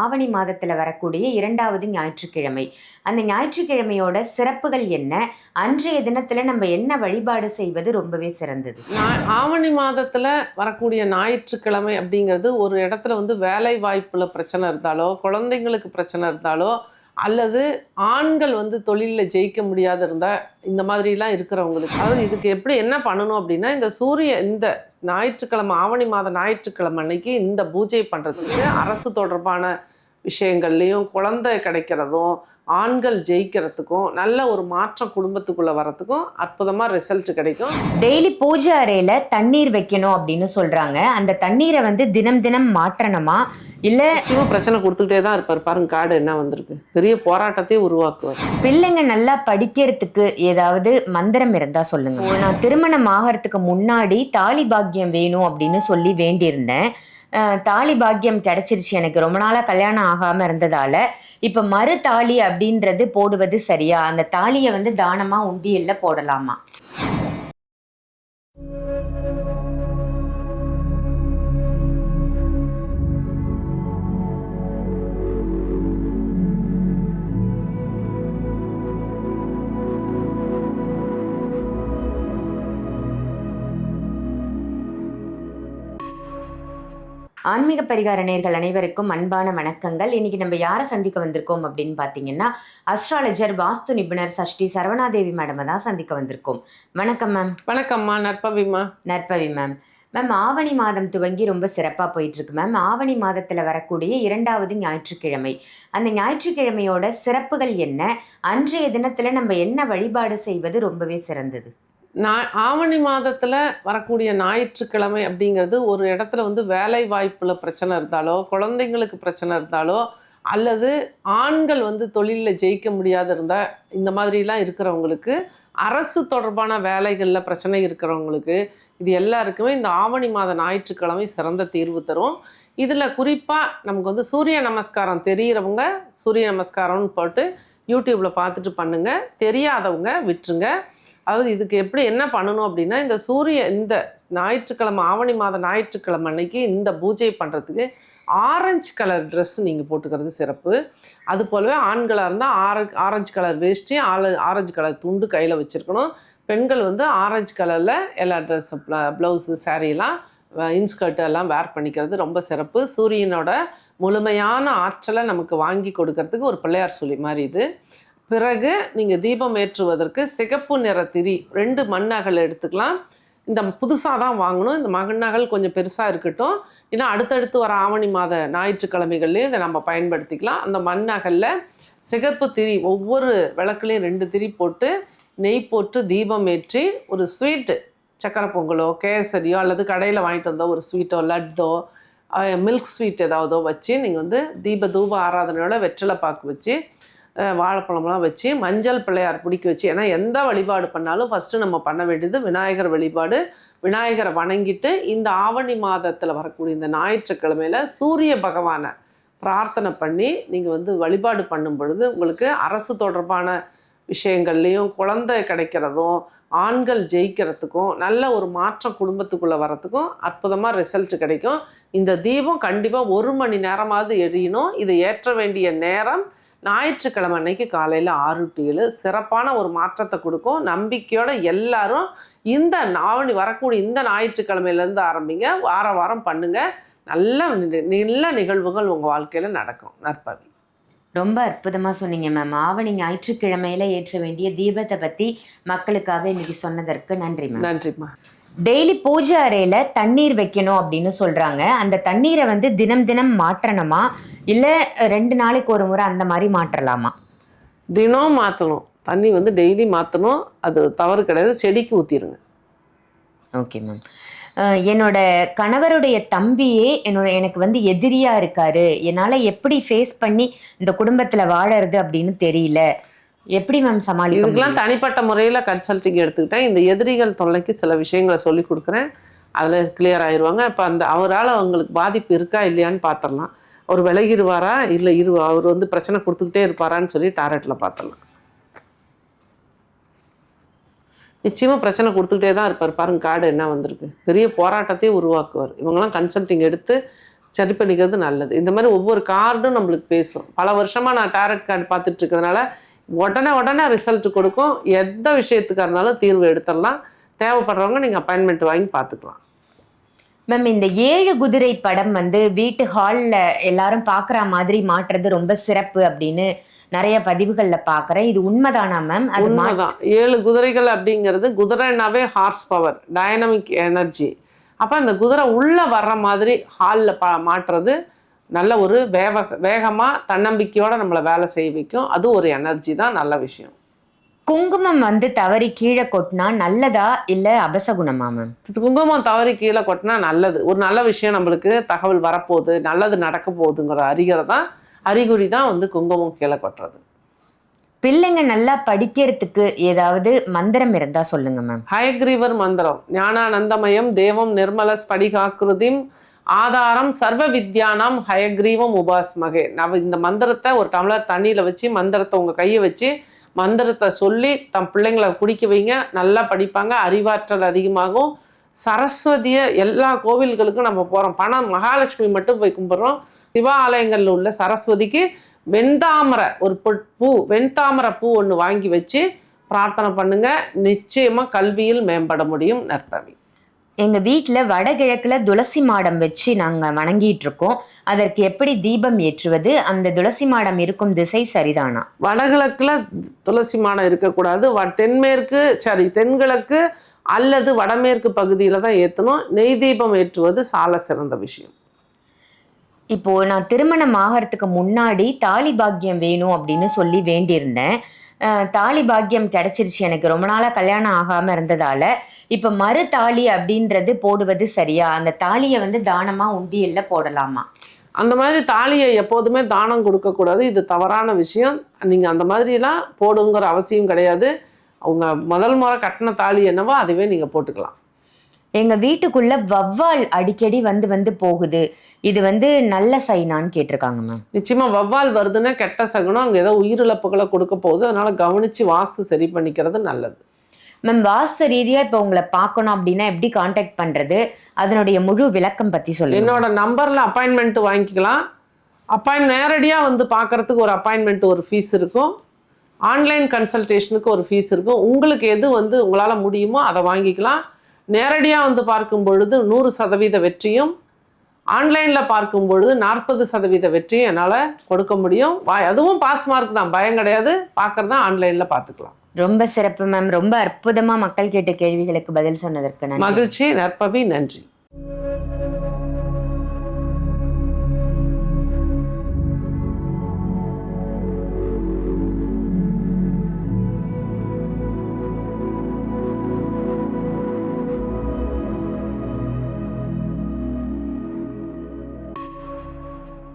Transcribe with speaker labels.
Speaker 1: ஆவணி மாதத்தில் வரக்கூடிய இரண்டாவது ஞாயிற்றுக்கிழமை. அந்த ஞாயிற்றுக்கிழமையோட சிறப்புகள் என்ன? அன்றைய தினத்தில் நம்ம என்ன வழிபாடு செய்வது ரொம்பவே சிறந்தது.
Speaker 2: ஆவணி மாதத்தில் வரக்கூடிய ஞாயிற்றுக்கிழமை அப்படிங்கிறது ஒரு இடத்துல வந்து வேலை வாய்ப்பில் பிரச்சனை இருந்தாலோ குழந்தைங்களுக்கு பிரச்சனை இருந்தாலோ அல்லது ஆண்கள் வந்து தொழிலில் ஜெயிக்க முடியாத இருந்தால் இந்த மாதிரிலாம் இருக்கிறவங்களுக்கு. அதாவது இதுக்கு எப்படி என்ன பண்ணணும் அப்படின்னா இந்த சூரிய இந்த ஞாயிற்றுக்கிழமை ஆவணி மாத ஞாயிற்றுக்கிழமை அன்னைக்கு இந்த பூஜை பண்ணுறதுக்கு அரசு தொடர்பான விஷயங்கள்லையும் குழந்தை கிடைக்கிறதும் ஆண்கள் ஜெயிக்கிறதுக்கும் நல்ல ஒரு மாற்றம் குடும்பத்துக்குள்ளே வரத்துக்கும் அற்புதமாக ரிசல்ட் கிடைக்கும்.
Speaker 1: டெய்லி பூஜை அறையில தண்ணீர் வைக்கணும் அப்படின்னு சொல்றாங்க. அந்த தண்ணீரை வந்து தினம் தினம் மாற்றணுமா? இல்ல
Speaker 2: நிச்சயமா பிரச்சனை கொடுத்துக்கிட்டே தான் இருப்பார். பாருங்க கார்டு என்ன வந்திருக்கு. பெரிய போராட்டத்தையே உருவாக்குவார்.
Speaker 1: பிள்ளைங்க நல்லா படிக்கிறதுக்கு ஏதாவது மந்திரம் இருந்தா சொல்லுங்க. நான் திருமணம் ஆகிறதுக்கு முன்னாடி தாலி பாக்கியம் வேணும் அப்படின்னு சொல்லி வேண்டியிருந்தேன். தாலி பாக்கியம் கிடைச்சிருச்சு. எனக்கு ரொம்ப நாளா கல்யாணம் ஆகாம இருந்ததால இப்ப மறு தாலி அப்படின்றது போடுவது சரியா? அந்த தாலியை வந்து தானமா உண்டியல்ல போடலாமா? ஆன்மீக பரிகார நேர்கள் அனைவருக்கும் அன்பான வணக்கங்கள். இன்னைக்கு நம்ம யாரை சந்திக்க வந்திருக்கோம் அப்படின்னு பார்த்தீங்கன்னா அஸ்ட்ராலஜர் வாஸ்து நிபுணர் சஷ்டி சரவணாதேவி மேடம் தான் சந்திக்க வந்திருக்கோம். வணக்கம் மேம்
Speaker 2: வணக்கம்மா. நற்பவிமா
Speaker 1: நற்பவி மேம் மேம் ஆவணி மாதம் துவங்கி ரொம்ப சிறப்பாக போயிட்டு இருக்கு மேம் ஆவணி மாதத்தில் வரக்கூடிய இரண்டாவது ஞாயிற்றுக்கிழமை. அந்த ஞாயிற்றுக்கிழமையோட சிறப்புகள் என்ன? அன்றைய தினத்தில் நம்ம என்ன வழிபாடு செய்வது ரொம்பவே சிறந்தது?
Speaker 2: நான் ஆவணி மாதத்தில் வரக்கூடிய ஞாயிற்றுக்கிழமை அப்படிங்கிறது ஒரு இடத்துல வந்து வேலை வாய்ப்பில் பிரச்சனை இருந்தாலோ குழந்தைங்களுக்கு பிரச்சனை இருந்தாலோ அல்லது ஆண்கள் வந்து தொழிலில் ஜெயிக்க முடியாத இருந்தால் இந்த மாதிரிலாம் இருக்கிறவங்களுக்கு அரசு தொடர்பான வேலைகளில் பிரச்சனை இருக்கிறவங்களுக்கு இது எல்லாருக்குமே இந்த ஆவணி மாத ஞாயிற்றுக்கிழமை சிறந்த தீர்வு தரும். இதில் குறிப்பாக நமக்கு வந்து சூரிய நமஸ்காரம் தெரிகிறவங்க சூரிய நமஸ்காரம்னு போட்டு யூடியூப்பில் பார்த்துட்டு பண்ணுங்கள் தெரியாதவங்க விட்டுருங்க. அதாவது இதுக்கு எப்படி என்ன பண்ணணும் அப்படின்னா இந்த சூரிய இந்த ஞாயிற்றுக்கிழமை ஆவணி மாத ஞாயிற்றுக்கிழமை அன்னைக்கு இந்த பூஜை பண்ணுறதுக்கு ஆரஞ்சு கலர் ட்ரெஸ் நீங்கள் போட்டுக்கிறது சிறப்பு. அது போலவே ஆண்களாக இருந்தால் ஆர ஆரஞ்சு கலர் வேஷ்டி ஆல ஆரஞ்சு கலர் துண்டு கையில் வச்சுருக்கணும். பெண்கள் வந்து ஆரஞ்சு கலரில் எல்லா ட்ரெஸ் ப்ளவுஸு சாரீலாம் இன்ஸ்கர்ட் எல்லாம் வேர் பண்ணிக்கிறது ரொம்ப சிறப்பு. சூரியனோட முழுமையான ஆற்றலை நமக்கு வாங்கி கொடுக்கறதுக்கு ஒரு பிள்ளையார் சொல்லி மாதிரி இது. பிறகு நீங்கள் தீபம் ஏற்றுவதற்கு சிகப்பு நிற திரி ரெண்டு மண்ணகல் எடுத்துக்கலாம். இந்த புதுசாக தான் வாங்கணும். இந்த மண்ணகல் கொஞ்சம் பெருசாக இருக்கட்டும். ஏன்னா அடுத்தடுத்து வர ஆவணி மாத ஞாயிற்றுக்கிழமைகள்லையும் இதை நம்ம பயன்படுத்திக்கலாம். அந்த மண்ணகலில் சிகப்பு திரி ஒவ்வொரு விளக்குலையும் ரெண்டு திரி போட்டு நெய் போட்டு தீபம் ஏற்றி ஒரு ஸ்வீட்டு சக்கரை பொங்கலோ கேசரியோ அல்லது கடையில் வாங்கிட்டு வந்தோ ஒரு ஸ்வீட்டோ லட்டோ மில்க் ஸ்வீட் ஏதாவதோ வச்சு நீங்கள் வந்து தீப தூப ஆராதனையோட வெற்றிலை பாக்கு வச்சு வாழைப்பழம்லாம் வச்சு மஞ்சள் பிள்ளையார் பிடிக்க வச்சு ஏன்னா எந்த வழிபாடு பண்ணாலும் ஃபஸ்ட்டு நம்ம பண்ண வேண்டியது விநாயகர் வழிபாடு. விநாயகரை வணங்கிட்டு இந்த ஆவணி மாதத்தில் வரக்கூடிய இந்த ஞாயிற்றுக்கிழமையில் சூரிய பகவானை பிரார்த்தனை பண்ணி நீங்கள் வந்து வழிபாடு பண்ணும் பொழுது உங்களுக்கு அரசு தொடர்பான விஷயங்கள்லையும் குழந்தை கிடைக்கிறதும் ஆண்கள் ஜெயிக்கிறதுக்கும் நல்ல ஒரு மாற்றம் குடும்பத்துக்குள்ளே வரத்துக்கும் அற்புதமாக ரிசல்ட் கிடைக்கும். இந்த தீபம் கண்டிப்பாக ஒரு மணி நேரமாவது எரியணும். இதை ஏற்ற வேண்டிய நேரம் ஞாயிற்றுக்கிழமை அன்னைக்கு காலையில் ஆறு டு ஏழு சிறப்பான ஒரு மாற்றத்தை கொடுக்கும். நம்பிக்கையோட எல்லாரும் இந்த ஆவணி வரக்கூடிய இந்த ஞாயிற்றுக்கிழமையிலேருந்து ஆரம்பிங்க. வார வாரம் பண்ணுங்க. நல்ல நல்ல நிகழ்வுகள் உங்கள் வாழ்க்கையில் நடக்கும். நற்பவி.
Speaker 1: ரொம்ப அற்புதமாக சொன்னீங்க மேம் ஆவணி ஞாயிற்றுக்கிழமையில ஏற்ற வேண்டிய தீபத்தை பற்றி மக்களுக்காக இன்னைக்கு சொன்னதற்கு நன்றி மேம்
Speaker 2: நன்றிம்மா
Speaker 1: டெய்லி பூஜை அறையில தண்ணீர் வைக்கணும் அப்படின்னு சொல்றாங்க. அந்த தண்ணீரை வந்து தினம் தினம் மாற்றணுமா? இல்ல ரெண்டு நாளைக்கு ஒரு முறை அந்த மாதிரி மாற்றலாமா?
Speaker 2: தினம் மாற்றணும். தண்ணி வந்து டெய்லி மாற்றணும். அது தவறு கிடையாது. செடிக்கு ஊற்றிடுங்க
Speaker 1: ஓகே மேம். என்னோட கணவருடைய தம்பியே என்னோட எனக்கு வந்து எதிரியா இருக்காரு. என்னால எப்படி ஃபேஸ் பண்ணி இந்த குடும்பத்துல வாழறது அப்படின்னு தெரியல. எப்படி மேம் சமாளிக்க
Speaker 2: இதுக்கெல்லாம் தனிப்பட்ட முறையில் கன்சல்டிங் எடுத்துக்கிட்டேன். இந்த எதிரிகள் தொல்லைக்கு சில விஷயங்களை சொல்லி கொடுக்குறேன். அதில் கிளியர் ஆயிடுவாங்க இப்போ அந்த அவரால் அவங்களுக்கு பாதிப்பு இருக்கா இல்லையான்னு பார்த்துடலாம் அவர் விலகிடுவாரா இல்லை இரு அவர் வந்து பிரச்சனை கொடுத்துக்கிட்டே இருப்பாரான்னு சொல்லி டாரட்டில் பார்த்துடலாம் நிச்சயமாக பிரச்சனை கொடுத்துக்கிட்டே தான் இருப்பார். பாருங்க கார்டு என்ன வந்திருக்கு. பெரிய போராட்டத்தையே உருவாக்குவார். இவங்கெல்லாம் கன்சல்டிங் எடுத்து சரி பண்ணிக்கிறது நல்லது. இந்த மாதிரி ஒவ்வொரு கார்டும் நம்மளுக்கு பேசும். பல வருஷமாக நான் டேரட் கார்டு பார்த்துட்டு இருக்கிறதுனால உடனே உடனே ரிசல்ட் கொடுக்கும். எந்த விஷயத்துக்காக இருந்தாலும் தீர்வு எடுத்துடலாம். தேவைப்படுறவங்க நீங்கள் அப்பாயின்மெண்ட் வாங்கி பார்த்துக்கலாம்.
Speaker 1: மேம் இந்த ஏழு குதிரை படம் வந்து வீட்டு ஹால்ல எல்லாரும் பார்க்குற மாதிரி மாற்றுறது ரொம்ப சிறப்பு அப்படின்னு நிறைய பதிவுகள்ல பார்க்குறேன். இது உண்மைதானா மேம்
Speaker 2: உண்மைதான். ஏழு குதிரைகள் அப்படிங்கிறது குதிரைனாவே ஹார்ஸ் பவர் டைனமிக் எனர்ஜி அப்போ அந்த குதிரை உள்ளே வர்ற மாதிரி ஹாலில் ப மாட்டுறது நல்ல ஒரு வேக வேகமாக தன்னம்பிக்கையோட நம்மளை வேலை செய்ய வைக்கும். அது ஒரு எனர்ஜி தான் நல்ல விஷயம்.
Speaker 1: குங்குமம் வந்து தவறி கீழே கொட்டினா நல்லதா இல்ல அபசகுணமா மேம்
Speaker 2: குங்குமம் தவறி கீழே கொட்டினா நல்லது. ஒரு நல்ல விஷயம் நம்மளுக்கு தகவல் வரப்போகுது நல்லது நடக்க போகுதுங்கிற அறிகுறி தான் அறிகுறி தான் வந்து குங்குமம் கீழே கொட்டுறது.
Speaker 1: பிள்ளைங்க நல்லா படிக்கிறதுக்கு ஏதாவது மந்திரம் இருந்தா சொல்லுங்க மேம்
Speaker 2: ஹயக்ரீவர் மந்திரம். ஞானானந்தமயம் தேவம் நிர்மல ஸ்படிகாக்கிருதிம் ஆதாரம் சர்வ வித்யானாம் ஹயக்ரீவம் உபாஸ்மகே. நம்ம இந்த மந்திரத்தை ஒரு டம்ளர் தண்ணியில் வச்சு மந்திரத்தை உங்கள் கையை வச்சு மந்திரத்தை சொல்லி தம் பிள்ளைங்களை குடிக்க வைங்க. நல்லா படிப்பாங்க அறிவாற்றல் அதிகமாகும். சரஸ்வதியை எல்லா கோவில்களுக்கும் நம்ம போகிறோம் பணம் மகாலட்சுமி மட்டும் போய் கும்பிட்றோம். சிவாலயங்களில் உள்ள சரஸ்வதிக்கு வெண்தாமரை ஒரு பொட் பூ வெண்தாமரை பூ ஒன்று வாங்கி வச்சு பிரார்த்தனை பண்ணுங்கள் நிச்சயமாக கல்வியில் மேம்பட முடியும் நற்பவி.
Speaker 1: எங்க வீட்ல வடகிழக்குல துளசி மாடம் வச்சு நாங்க வணங்கிட்டு இருக்கோம் அதற்கு எப்படி தீபம் ஏற்றுவது? அந்த துளசி மாடம் இருக்கும் திசை சரிதானா?
Speaker 2: வடகிழக்குல துளசி மாடம் இருக்கக்கூடாது. வ தென்மேற்கு சாரி தென்கிழக்கு அல்லது வடமேற்கு பகுதியில தான் ஏற்றணும் நெய் தீபம் ஏற்றுவது சால சிறந்த விஷயம்.
Speaker 1: இப்போ நான் திருமணம் ஆகிறதுக்கு முன்னாடி தாலி பாக்கியம் வேணும் அப்படின்னு சொல்லி வேண்டியிருந்தேன். தாலி பாக்கியம் கிடைச்சிருச்சு. எனக்கு ரொம்ப நாளா கல்யாணம் ஆகாம இருந்ததால இப்ப மறு தாலி அப்படின்றது போடுவது சரியா? அந்த தாலியை வந்து தானமா உண்டியல்ல போடலாமா?
Speaker 2: அந்த மாதிரி தாலியை எப்போதுமே தானம் கொடுக்கக்கூடாது. இது தவறான விஷயம். நீங்கள் அந்த மாதிரிலாம் போடுங்கிற அவசியம் கிடையாது. அவங்க முதல் முறை கட்டின தாலி என்னவோ அதுவே நீங்கள் போட்டுக்கலாம்.
Speaker 1: எங்க வீட்டுக்குள்ள வவ்வால் அடிக்கடி வந்து வந்து போகுது. இது வந்து நல்ல சைனான்னு கேட்டிருக்காங்க மேம்.
Speaker 2: நிச்சயமா வவ்வால் வருதுன்னா கெட்ட சகுனம் அங்கே ஏதோ உயிரிழப்புகளை கொடுக்க போகுது. அதனால கவனிச்சு வாஸ்து சரி பண்ணிக்கிறது நல்லது.
Speaker 1: மேம் வாஸ்து ரீதியா இப்போ உங்களை பார்க்கணும் அப்படின்னா எப்படி காண்டாக்ட் பண்றது? அதனுடைய முழு விளக்கம் பத்தி சொல்லு
Speaker 2: என்னோட நம்பரில் அப்பாயின்மெண்ட் வாங்கிக்கலாம். அப்பாயின் நேரடியாக வந்து பார்க்கறதுக்கு ஒரு அப்பாயின்மெண்ட் ஒரு ஃபீஸ் இருக்கும். ஆன்லைன் கன்சல்டேஷனுக்கு ஒரு ஃபீஸ் இருக்கும். உங்களுக்கு எது வந்து உங்களால் முடியுமோ அதை வாங்கிக்கலாம். நேரடியாக வந்து பார்க்கும் பொழுது நூறு சதவீத வெற்றியும் ஆன்லைனில் பார்க்கும் பொழுது நாற்பது சதவீத வெற்றியும் என்னால் கொடுக்க முடியும். அதுவும் பாஸ் மார்க் தான். பயம் கிடையாது. பார்க்குறது தான் ஆன்லைனில் பார்த்துக்கலாம்.
Speaker 1: ரொம்ப சிறப்பு மேம் ரொம்ப அற்புதமா மக்கள் கேட்ட கேள்விகளுக்கு பதில் சொன்னதற்கு
Speaker 2: மகிழ்ச்சி நற்பவி நன்றி.